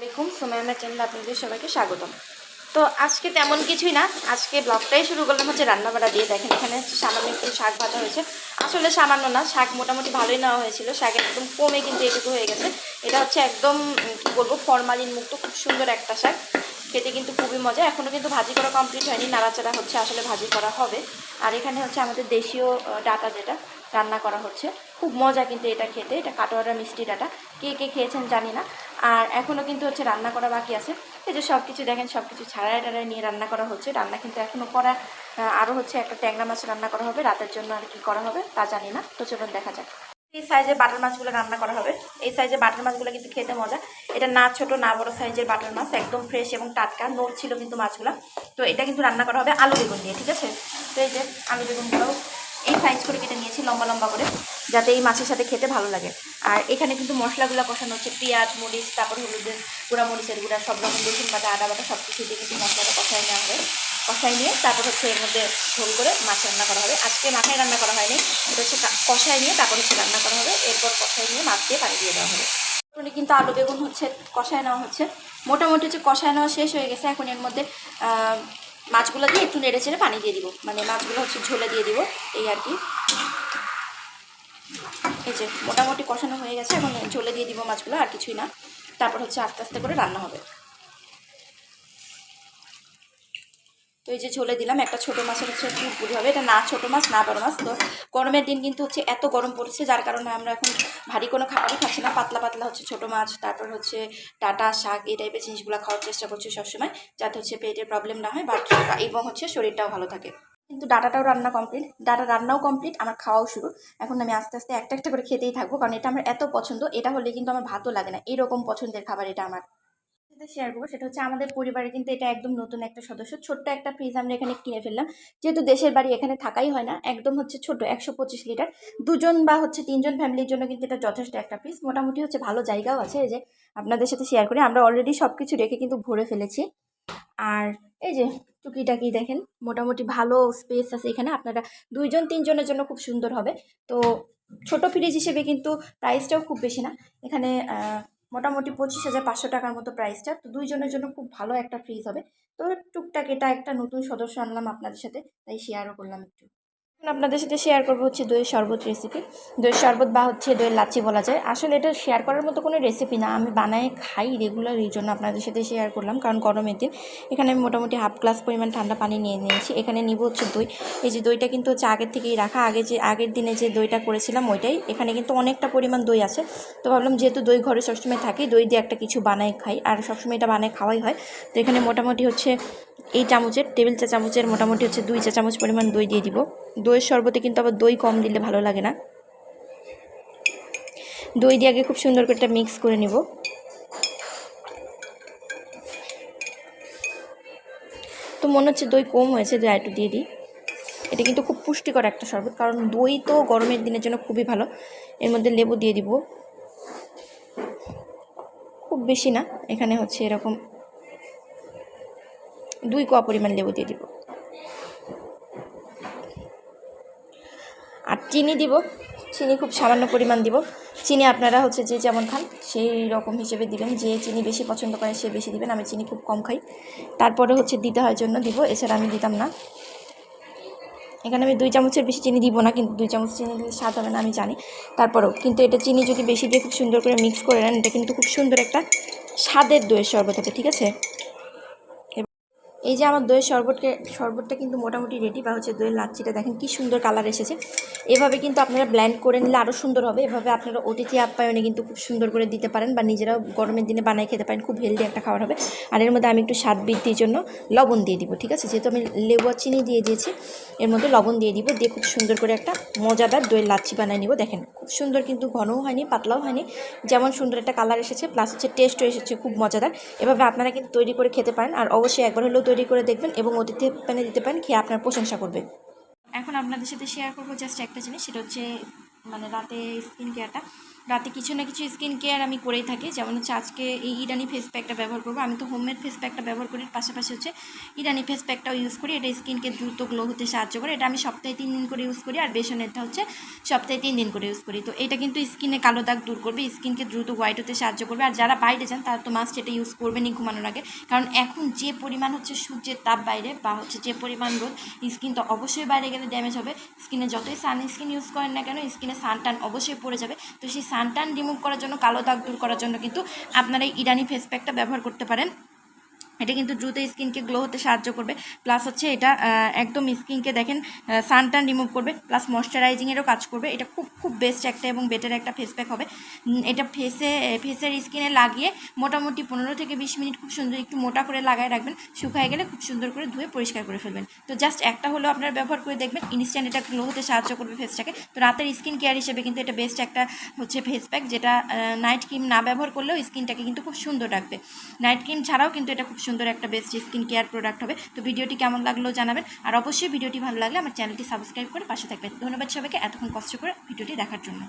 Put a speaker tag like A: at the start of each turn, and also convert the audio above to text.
A: আলাইকুম, সুমাইয়া চ্যানেল আপনাদের সবাইকে স্বাগতম। তো আজকে তেমন কিছুই না, আজকে ব্লগটাই শুরু করলাম হচ্ছে রান্নাবাড়া দিয়ে। দেখেন এখানে সামান্য একটু শাক ভাজা হয়েছে। আসলে সামান্য না, শাক মোটামুটি ভালোই নেওয়া হয়েছিল। শাক একদম কমে কিন্তু এটুকু হয়ে গেছে। এটা হচ্ছে একদম কি বলব ফরমালিন মুক্ত, খুব সুন্দর একটা শাক। খেতে কিন্তু খুবই মজা। এখনও কিন্তু ভাজি করা কমপ্লিট হয়নি, নাড়াচাড়া হচ্ছে, আসলে ভাজি করা হবে। আর এখানে হচ্ছে আমাদের দেশীয় ডাটা যেটা, রান্না করা হচ্ছে। খুব মজা কিন্তু এটা খেতে, এটা কাটোয়ারা মিষ্টি ডাটা। কে কে খেয়েছেন জানি না। আর এখনও কিন্তু হচ্ছে রান্না করা বাকি আছে। এই যে সব কিছু দেখেন সব কিছু ছাড়াই টাড়াই নিয়ে রান্না করা হচ্ছে। রান্না কিন্তু এখনও করা আরও হচ্ছে একটা ট্যাংরা মাছ রান্না করা হবে। রাতের জন্য আর কি করা হবে, তা জানি না। তো চলুন দেখা যাক। এই সাইজের বাটার মাছগুলো রান্না করা হবে। এই সাইজের বাটার মাছগুলো কিন্তু খেতে মজা। এটা না ছোট, না বড় সাইজের বাটার মাছ, একদম ফ্রেশ এবং টাটকা। নোট ছিল কিন্তু মাছগুলো। তো এটা কিন্তু রান্না করা হবে আলু বেগুন দিয়ে, ঠিক আছে? তো এই যে আলু বেগুনগুলো এই সাইজ করে কেটে নিয়েছি লম্বা লম্বা করে, যাতে এই মাছের সাথে খেতে ভালো লাগে। আর এখানে কিন্তু মশলাগুলো কষানো হচ্ছে, পেঁয়াজ, মরিচ, তারপর হলুদের গুঁড়া, মরিচের গুঁড়া, সব রকম রসুন বাটা, আদা বাটা সব কিছু দিয়ে কিন্তু মশলাটা কষায় নেওয়া হবে কষাই নিয়ে তারপর হচ্ছে এর মধ্যে ঝোল করে মাছ রান্না করা হবে। আজকে মাথায় রান্না করা হয়নি, এটা হচ্ছে কষাই নিয়ে তারপর হচ্ছে রান্না করা হবে। এরপর কষাই নিয়ে মাছ দিয়ে পানি দিয়ে দেওয়া হবে। মোটামুটি কিন্তু আলু, বেগুন হচ্ছে, কষায় নেওয়া হচ্ছে। মোটামুটি হচ্ছে কষায় নেওয়া শেষ হয়ে গেছে। এখন এর মধ্যে মাছগুলো দিয়ে একটু নেড়ে চেড়ে পানি দিয়ে দিব। মানে মাছগুলো হচ্ছে ঝোলে দিয়ে দিব, এই আর কি। এই যে মোটামুটি কষানো হয়ে গেছে। এখন ঝোলে দিয়ে দিব মাছগুলো, আর কিছুই না। তারপর হচ্ছে আস্তে আস্তে করে রান্না হবে। তো এই যে ঝোলে দিলাম, একটা ছোটো মাছের হচ্ছে পুরপুরি হবে। এটা না ছোটো মাছ, না বড় মাছ। তো গরমের দিন কিন্তু হচ্ছে এত গরম পড়েছে, যার কারণে আমরা এখন ভারী কোনো খাবারই খাচ্ছি না। পাতলা পাতলা হচ্ছে ছোটো মাছ, তারপর হচ্ছে ডাটা, শাক, এই টাইপের জিনিসগুলো খাওয়ার চেষ্টা করছি সবসময়, যাতে হচ্ছে পেটের প্রবলেম না হয় বাট এবং হচ্ছে শরীরটাও ভালো থাকে। কিন্তু ডাটাটাও রান্না কমপ্লিট ডাটা রান্নাও কমপ্লিট আমার খাওয়াও শুরু। এখন আমি আস্তে আস্তে একটা একটা করে খেতেই থাকব, কারণ এটা আমার এত পছন্দ, এটা হলে কিন্তু আমার ভাতও লাগে না। এরকম পছন্দের খাবার এটা আমার। সাথে শেয়ার করব, সেটা হচ্ছে আমাদের পরিবারে কিন্তু এটা একদম নতুন একটা সদস্য। ছোট্ট একটা ফ্রিজ আমরা এখানে কিনে ফেললাম। যেহেতু দেশের বাড়ি এখানে থাকাই হয় না, একদম হচ্ছে ছোট একশো পঁচিশ লিটার দুজন বা হচ্ছে তিনজন ফ্যামিলির জন্য কিন্তু এটা যথেষ্ট একটা ফ্রিজ মোটামুটি হচ্ছে ভালো জায়গাও আছে যে আপনাদের সাথে শেয়ার করি। আমরা অলরেডি সব কিছু রেখে কিন্তু ভরে ফেলেছি। আর এই যে টুকিটাকি দেখেন, মোটামুটি ভালো স্পেস আছে এখানে। আপনারা দুইজন, তিনজনের জন্য খুব সুন্দর হবে। তো ছোট ফ্রিজ হিসেবে কিন্তু প্রাইসটাও খুব বেশি না। এখানে মোটামুটি পঁচিশ হাজার পাঁচশো টাকার মতো প্রাইসটা তো দুইজনের জন্য খুব ভালো একটা ফ্রিজ হবে। তো টুকটাক এটা একটা নতুন সদস্য আনলাম আপনাদের সাথে, তাই শেয়ারও করলাম একটু। আপনাদের সাথে শেয়ার করব হচ্ছে দইয়ের শরবত রেসিপি দইয়ের শরবত বা হচ্ছে দইয়ের লাচ্ছি বলা যায়। আসলে এটা শেয়ার করার মতো কোনো রেসিপি না। আমি বানাই খাই রেগুলার এই জন্য আপনাদের সাথে শেয়ার করলাম। কারণ গরমের দিন এখানে আমি মোটামুটি হাফ গ্লাস পরিমাণ ঠান্ডা পানি নিয়ে নিয়েছি। এখানে নিব হচ্ছে দই। এই যে দইটা কিন্তু হচ্ছে আগের থেকেই রাখা। আগে যে, আগের দিনে যে দইটা করেছিলাম ওইটাই। এখানে কিন্তু অনেকটা পরিমাণ দই আছে। তো ভাবলাম যেহেতু দই ঘরে সবসময় থাকে, দই দিয়ে একটা কিছু বানাই খাই। আর সবসময় এটা বানায় খাওয়াই হয়। তো এখানে মোটামুটি হচ্ছে এই চামচের, টেবিল চা চামচের মোটামুটি হচ্ছে দুই চা চামচ পরিমাণ দই দিয়ে দিব। দইয়ের শরবতে কিন্তু আবার দই কম দিলে ভালো লাগে না। দই দিয়ে আগে খুব সুন্দর করে এটা মিক্স করে নিব। তো মনে হচ্ছে দই কম হয়েছে, দই একটু দিয়ে দিই। এটা কিন্তু খুব পুষ্টিকর একটা শরবত, কারণ দই তো গরমের দিনের জন্য খুবই ভালো। এর মধ্যে লেবু দিয়ে দিব। খুব বেশি না, এখানে হচ্ছে এরকম দুই কোয়া পরিমাণ লেবু দিয়ে দিব। আর চিনি দিব। চিনি খুব সামান্য পরিমাণ দিব। চিনি আপনারা হচ্ছে যে যেমন খান, সেই রকম হিসেবে দিবেন। যে চিনি বেশি পছন্দ করে সে বেশি দিবেন। আমি চিনি খুব কম খাই। তারপরে হচ্ছে দিতে হয় জন্য দিব। এছাড়া আমি দিতাম না। এখানে আমি দুই চামচের বেশি চিনি দিব না, কিন্তু দুই চামচ চিনি দিলে স্বাদ হবে না, আমি জানি। তারপরেও, কিন্তু এটা চিনি যদি বেশি দিয়ে খুব সুন্দর করে মিক্স করে নেন, এটা কিন্তু খুব সুন্দর একটা স্বাদের দইয়ের শরবত হবে, ঠিক আছে? এই যে আমার দইয়ের শরবতকে, শরবতটা কিন্তু মোটামুটি রেডি বা হচ্ছে দইয়ের লাচ্ছিটা দেখেন কি সুন্দর কালার এসেছে। এভাবে কিন্তু আপনারা ব্ল্যান্ড করে নিলে আরও সুন্দর হবে। এভাবে আপনারা অতিথি আপ্যায়নে কিন্তু খুব সুন্দর করে দিতে পারেন বা নিজেরাও গরমের দিনে বানিয়ে খেতে পারেন। খুব হেলদি একটা খাবার হবে। আর এর মধ্যে আমি একটু স্বাদ বৃদ্ধির জন্য লবণ দিয়ে দিব, ঠিক আছে? যেহেতু আমি লেবু চিনি দিয়ে দিয়েছি, এর মধ্যে লবণ দিয়ে দিব। দিয়ে খুব সুন্দর করে একটা মজাদার দইয়ের লাচ্ছি বানিয়ে নিব। দেখেন, খুব সুন্দর কিন্তু ঘনও হয়নি, পাতলাও হয়নি। যেমন সুন্দর একটা কালার এসেছে প্লাস হচ্ছে টেস্টও এসেছে, খুব মজাদার। এভাবে আপনারা কিন্তু তৈরি করে খেতে পারেন। আর অবশ্যই একবার হলেও তৈরি করে দেখবেন এবং অতিথি প্যানে দিতে পারেন, খেয়ে আপনার প্রশংসা করবে। এখন আপনাদের সাথে শেয়ার করব জাস্ট একটা জিনিস, সেটা হচ্ছে মানে রাতে স্কিন কেয়ারটা রাতে কিছু না কিছু স্কিন কেয়ার আমি করেই থাকি। যেমন হচ্ছে আজকে এই ইরানি ফেস প্যাকটা ব্যবহার করব। আমি তো হোমমেড ফেস প্যাকটা ব্যবহার করি, পাশাপাশি হচ্ছে ইরানি ফেস প্যাকটাও ইউজ করি। এটা স্কিনকে দ্রুত গ্লো হতে সাহায্য করে। এটা আমি সপ্তাহে তিন দিন করে ইউজ করি আর বেসনেরটা হচ্ছে সপ্তাহে তিন দিন করে ইউজ করি। তো এটা কিন্তু স্কিনে কালো দাগ দূর করবে। স্কিনকে দ্রুত হোয়াইট হতে সাহায্য করবে। আর যারা বাইরে যান, তারা তো মাস্ট এটা ইউজ করবেনই ঘুমানোর আগে। কারণ এখন যে পরিমাণ হচ্ছে সূর্যের তাপ বাইরে বা হচ্ছে যে পরিমাণ রোদ স্কিন তো অবশ্যই বাইরে গেলে ড্যামেজ হবে। স্কিনে যতই সান স্কিন ইউজ করেন না কেন স্কিনে সানটান অবশ্যই পড়ে যাবে। তো সেই সানটান রিমুভ করার জন্য, কালো দাগ দূর করার জন্য কিন্তু আপনারা এই ইরানি ফেস প্যাকটা ব্যবহার করতে পারেন। এটা কিন্তু দ্রুত স্কিনকে গ্লো হতে সাহায্য করবে। প্লাস হচ্ছে এটা একদম স্কিনকে দেখেন সানটান রিমুভ করবে। প্লাস ময়শ্চারাইজিংয়েরও কাজ করবে। এটা খুব খুব বেস্ট একটা এবং বেটার একটা ফেস প্যাক হবে। এটা ফেসে ফেসের স্কিনে লাগিয়ে মোটামুটি পনেরো থেকে বিশ মিনিট খুব সুন্দর একটু মোটা করে লাগায় রাখবেন। শুকায় গেলে খুব সুন্দর করে ধুয়ে পরিষ্কার করে ফেলবেন। তো জাস্ট একটা হলেও আপনারা ব্যবহার করে দেখবেন ইনস্ট্যান্ট এটা গ্লো হতে সাহায্য করবে ফেসটাকে তো রাতের স্কিন কেয়ার হিসেবে কিন্তু এটা বেস্ট একটা হচ্ছে ফেস প্যাক যেটা নাইট ক্রিম না ব্যবহার করলেও স্কিনটাকে কিন্তু খুব সুন্দর রাখবে। নাইট ক্রিম ছাড়াও কিন্তু এটা খুব সুন্দর একটা বেস্ট স্কিন কেয়ার প্রোডাক্ট হবে। তো ভিডিওটি কেমন লাগল জানাবেন। আর অবশ্যই ভিডিওটি ভালো লাগলে আমার চ্যানেলটি সাবস্ক্রাইব করে পাশে থাকবেন। ধন্যবাদ সবাইকে, এতক্ষণ কষ্ট করে ভিডিওটি দেখার জন্য।